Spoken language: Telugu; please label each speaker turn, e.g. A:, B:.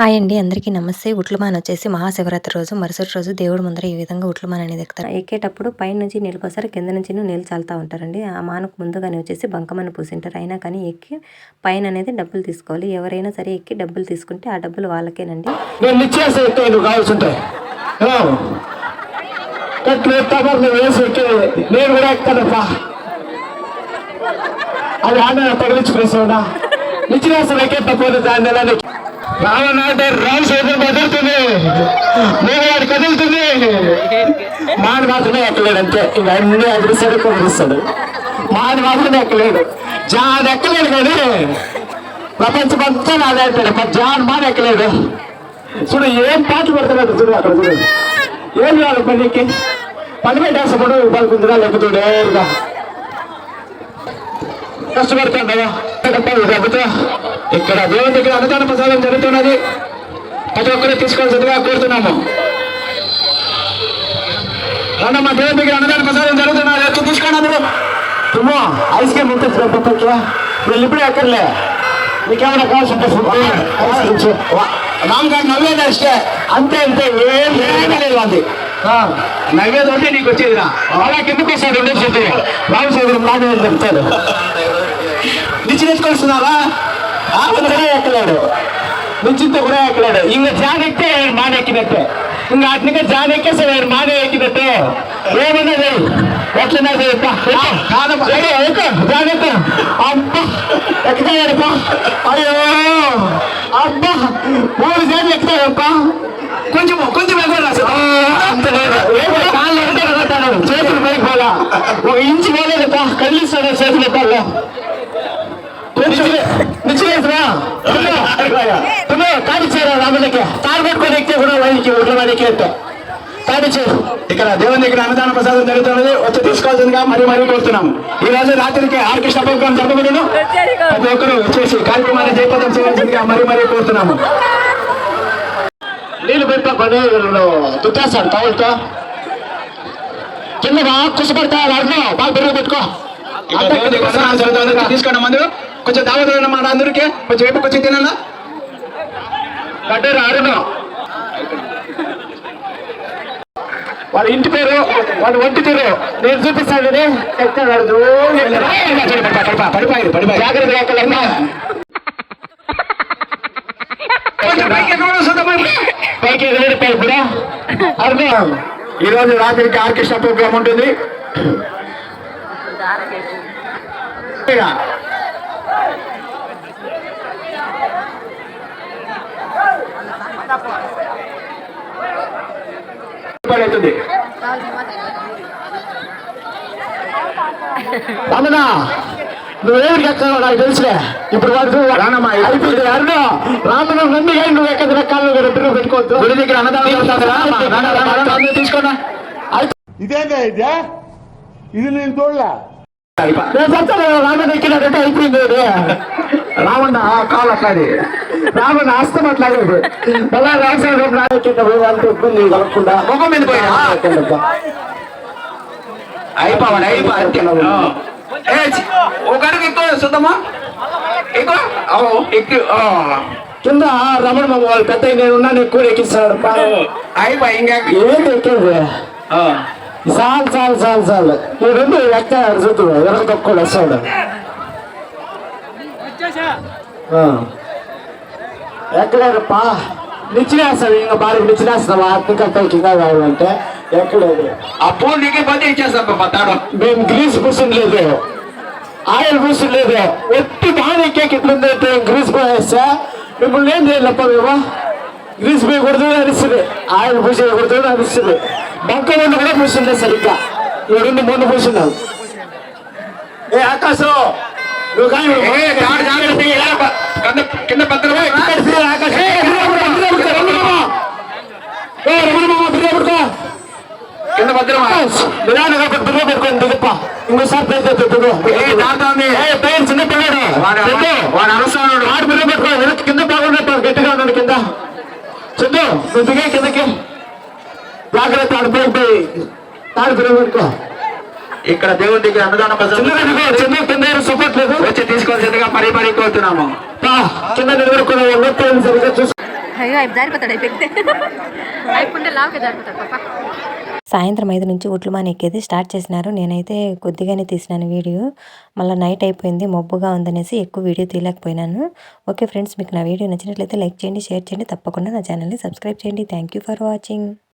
A: హాయ్ అండి అందరికీ నమస్తే. ఉట్లమాన్ వచ్చేసి మహాశివరాత్రి రోజు. మరుసటి రోజు దేవుడు ముందర ఈ విధంగా ఉట్లమాన్ అనేది ఎక్కుతారు. ఎక్కేటప్పుడు పైన నుంచి నీళ్ళు పోసారు కింద నుంచి నీళ్ళు చల్లుతూ ఉంటారండి. ఆ మానకు ముందుగానే వచ్చేసి బంకమని పూసింటారు. అయినా కానీ ఎక్కి పైన అనేది డబ్బులు తీసుకోవాలి. ఎవరైనా సరే ఎక్కి డబ్బులు తీసుకుంటే ఆ డబ్బులు వాళ్ళకేనండి.
B: నేను కూడా ఎక్కుతానప్పా అది ఆడ ఎక్కేటప్పుడు రావనంటే రావు చేతులు కదులుతుంది. నేను వాడు కదులుతుంది. మాడు మాత్రమే ఎక్కలేడు అంతే. ఇంకా అన్ని అదిరిస్తాడు కుదిరిస్తాడు మాది మాత్రమే ఎక్కలేడు. జాన్ ఎక్కలేడు కానీ ప్రపంచం అంతా నాదే అంటాడు మరి జాన్ మాడ ఎక్కలేడు? చూడు ఏం పాటలు పడుతున్నాడు చూడు అక్కడ చూడు. ఏం కావాలి పనికి? పని పెట్టేస్తాడు పలుకుందిరా లేకపోతే కష్టపడుతుండవా ఇక్కడ దేవుని దగ్గర అన్నదాన ప్రసాదం జరుగుతున్నది. ప్రతి ఒక్కరు తీసుకోవాల్సిందిగా కోరుతున్నాము. రండమ్మా దేవుని దగ్గర అన్నదాన ప్రసాదం జరుగుతున్నది. ఎత్తు తీసుకోండి అందరూ. తుమ్మో ఐస్ క్రీమ్ పక్కకి వీళ్ళు ఇప్పుడే ఎక్కర్లే. నీకేమైనా కావాల్సి ఉంటే రామ్ గారు నవ్వేది అಷ್ಟೇ అంతే అంతే ఏం లేదు అది. నవ్వేది ఉంటే నీకు వచ్చేదిరా. అలా కిందకు వస్తాడు ఉండేది చెప్తే. రామ్ సేవరం నాదే అని చెప్తాడు. నిచ్చినెత్తుకొస్తున్నారా ఆమె ఎక్కలేడు. నిశ్చింత కూడా ఎక్కలేడు. ఇంక జాన్ ఎక్కితే మాన ఎక్కినట్టే. ఇంకా అట్నికే జాన్ ఎక్కేసి మాన ఎక్కినట్టే. ఏమన్నది ఎట్లన్నది జాన్ ఎక్క. అబ్బా. ఎక్కుతాయప్ప అయ్యో. అబ్బా. మూడు జాన్ ఎక్కుతాయప్ప కొంచెం కొంచెం లేదు. కాళ్ళు ఎగతాడు చేతులు పైకి పోలా. ఒక ఇంచు పోలేదప్ప కదిలిస్తాడు చేతులు ఎత్తాలో తాడిచ్చారా రాముడికి తాడు పెట్టుకొని ఎక్కితే కూడా వాడికి ఒడ్ల వాడికి అంటే. తాడిచ్చారు ఇక్కడ దేవుని దగ్గర అన్నదాన ప్రసాదం జరుగుతున్నది. వచ్చి తీసుకోవాల్సిందిగా మరీ మరీ కోరుతున్నాము. ఈ రోజు రాత్రికి ఆర్కెస్ట్రా ప్రోగ్రాం జరగబడును ప్రతి ఒక్కరు వచ్చేసి కార్యక్రమాన్ని జయపదం చేయాల్సిందిగా మరీ మరీ కోరుతున్నాము. నీళ్ళు పని తుట్టేస్తాడు టవల్తో కింద బాగా కుసపడతా వాడుకో బాగా పెరుగు పెట్టుకో. తీసుకోండి మందు కొంచెం దావత్ అన్నమాట అందరికి. కొంచెం వైపు కొంచెం తినాలా? కట్టేరు ఆరును వాళ్ళ ఇంటి పేరు వాళ్ళ ఒంటి పేరు నేను చూపిస్తాను ఎక్కడ పడిపోయారు జాగ్రత్తగా పైకి ఎగలేడు పై ఈ రోజు రాత్రికి ఆర్కెస్ట్రా ప్రోగ్రామ్ ఉంటుంది. పడుతుంది రమణ నువ్వేమి ఎక్కాలో నాకు తెలుసులే. ఇప్పుడు వాడు రానమ్మా అయిపోయింది అరుణ రామణ నన్ను కానీ నువ్వు ఎక్కడ రెక్కాలు రెండు పెట్టుకోవద్దు. గుడి దగ్గర అన్నదానం తీసుకోండి
C: ఇదేందా ఇదే? ఇది? నేను చూడలే.
B: నేను చెప్తాను రామణ ఎక్కినట్టు అయిపోయింది. కాలు అట్లాది. రావణ హస్తం అట్లాది మళ్ళా రాసాడు నాయకింద అంత ఇబ్బంది కలగకుండా ముఖం మీద పోయినా అయిపోవాలి అయిపోయి ఒక అడుగు ఎక్కువ చూద్దామా ఎక్కువ? ఎక్కువ కింద రమణ మామ వాళ్ళు పెద్ద నేను ఉన్నాను ఎక్కువ ఎక్కిస్తాడు. అయిపోయి ఇంకా. ఏంటి ఎక్కేది? చాలు చాలు చాలు చాలు. ఈ రెండు ఎక్కాడు చూద్దు ఎనక తక్కువ వస్తాడు. ఎక్కలేదప్పా నిచ్చినేస్తాడు ఇంకా బాగా నిచ్చినేస్తావా పైకి ఇంకా కావాలంటే ఎక్కలేదు
D: ఆ పూలు నీకే పోతే ఇచ్చేస్తాం
B: మేము గ్రీస్ పూసిన లేదు. ఆయిల్ పూసిన లేదు. ఒట్టి బాగా ఎట్లుందంటే గ్రీస్ పోయేస్తా మిమ్మల్ని ఏం చేయాలప్ప మేము? గ్రీస్ పోయి కొడుతుంది అనిస్తుంది. ఆయిల్ పూసి కొడుతుంది అనిస్తుంది. బంక ముందు కూడా పూసిండే సరిగ్గా. ఈ రెండు ముందు పూసినావు ఏ ఆకాశం నువ్వు కానీ
D: కింద కింద భద్రమా?
B: దిగప్ప. ఇంకోసారి పైన చిన్న పిల్లాడు?
D: వాడు
B: చెట్టు
D: వాడు అరుస్తున్నాడు
B: ఆడు బిర్యానీ పెట్టుకో. వెనక్కి కింద బాగున్నట్టు గట్టిగా ఉన్నాడు కింద. చెట్టు నువ్వు దిగే కిందకి. జాగ్రత్త పోయి తాడు పెట్టుకో.
D: ఇక్కడ దేవుడి దగ్గర అన్నదాన
B: చిన్న కింద సపోర్ట్ లేదు
D: వచ్చి తీసుకోవాల్సిందిగా మరీ మరీ కోరుతున్నాము
B: కింద నిలబడుకున్న సరిగ్గా
E: అయ్యో అవి జారిపోతాడు అవి పెడితే అయిపోతే లావుకే జారిపోతాడు పాప.
A: సాయంత్రం ఐదు నుంచి ఉట్లమాన ఎక్కేది స్టార్ట్ చేసినారు. నేనైతే కొద్దిగానే తీసినాను వీడియో. మళ్ళీ నైట్ అయిపోయింది మబ్బుగా ఉందనేసి ఎక్కువ వీడియో తీయలేకపోయినాను. ఓకే ఫ్రెండ్స్ మీకు నా వీడియో నచ్చినట్లయితే లైక్ చేయండి షేర్ చేయండి తప్పకుండా నా ఛానల్ని సబ్స్క్రైబ్ చేయండి. Thank you for watching